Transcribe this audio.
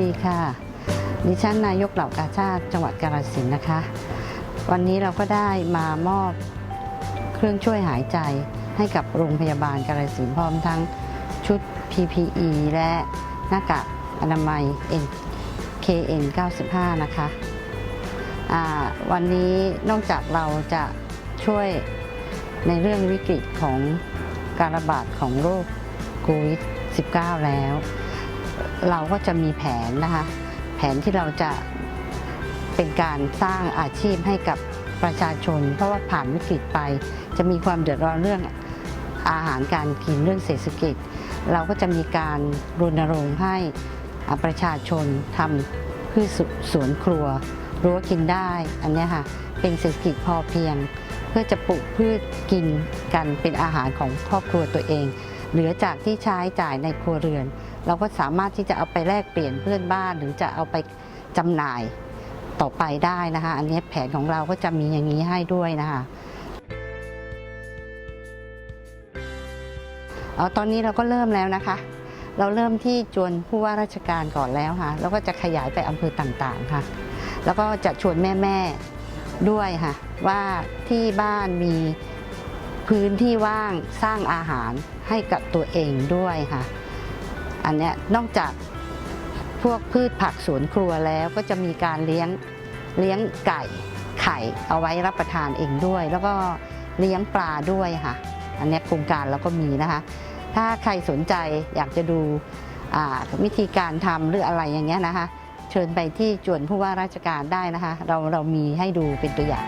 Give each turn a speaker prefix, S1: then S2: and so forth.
S1: ดีค่ะ ดิฉันนายกเหล่ากาชาติจังหวัดกาฬสินธุ์นะคะ วันนี้เราก็ได้มามอบเครื่องช่วยหายใจให้กับโรงพยาบาลกาฬสินธุ์พร้อมทั้งชุด PPE และหน้ากากอนามัย N- KN 95 นะคะวันนี้นอกจากเราจะช่วยในเรื่องวิกฤตของการระบาดของโรคโควิด -19 แล้ว เราก็จะมีแผนนะคะแผนที่เราจะเป็นการสร้างอาชีพให้กับประชาชน เพราะว่าผ่านวิกฤตไป จะมีความเดือดร้อนเรื่องอาหารการกินเรื่องเศรษฐกิจ เราก็จะมีการรณรงค์ให้ประชาชนทำพืชสสวนครัวรั้วกินได้ อันนี้ค่ะเป็นเศรษฐกิจพอเพียง เพื่อจะปลูกพืชกินกันเป็นอาหารของครอบครัวตัวเอง เหลือจากที่ใช้จ่ายในครัวเรือน เราก็สามารถที่จะเอาไปแลกเปลี่ยนเพื่อนบ้าน หรือจะเอาไปจำหน่ายต่อไปได้นะคะ อันนี้แผนของเราก็จะมีอย่างนี้ให้ด้วยนะคะเอาตอนนี้เราก็เริ่มแล้วนะคะ เราเริ่มที่จวนผู้ว่าราชการก่อนแล้วค่ะ แล้วก็จะขยายไปอำเภอต่างๆค่ะ แล้วก็จะชวนแม่ ๆ ด้วยค่ะ ว่าที่บ้านมี พื้นที่ว่างสร้างอาหารให้กับตัวเองด้วยค่ะ อันเนี้ยนอกจากพวกพืชผักสวนครัวแล้วก็จะมีการเลี้ยงเลี้ยงไก่ไข่เอาไว้รับประทานเองด้วย แล้วก็เลี้ยงปลาด้วยค่ะ อันนี้โครงการเราก็มีนะคะ ถ้าใครสนใจอยากจะดูอ่าวิธีการทำหรืออะไรอย่างเงี้ยนะคะ เชิญไปที่จวนผู้ว่าราชการได้นะคะ เราเรามีให้ดูเป็นตัวอย่าง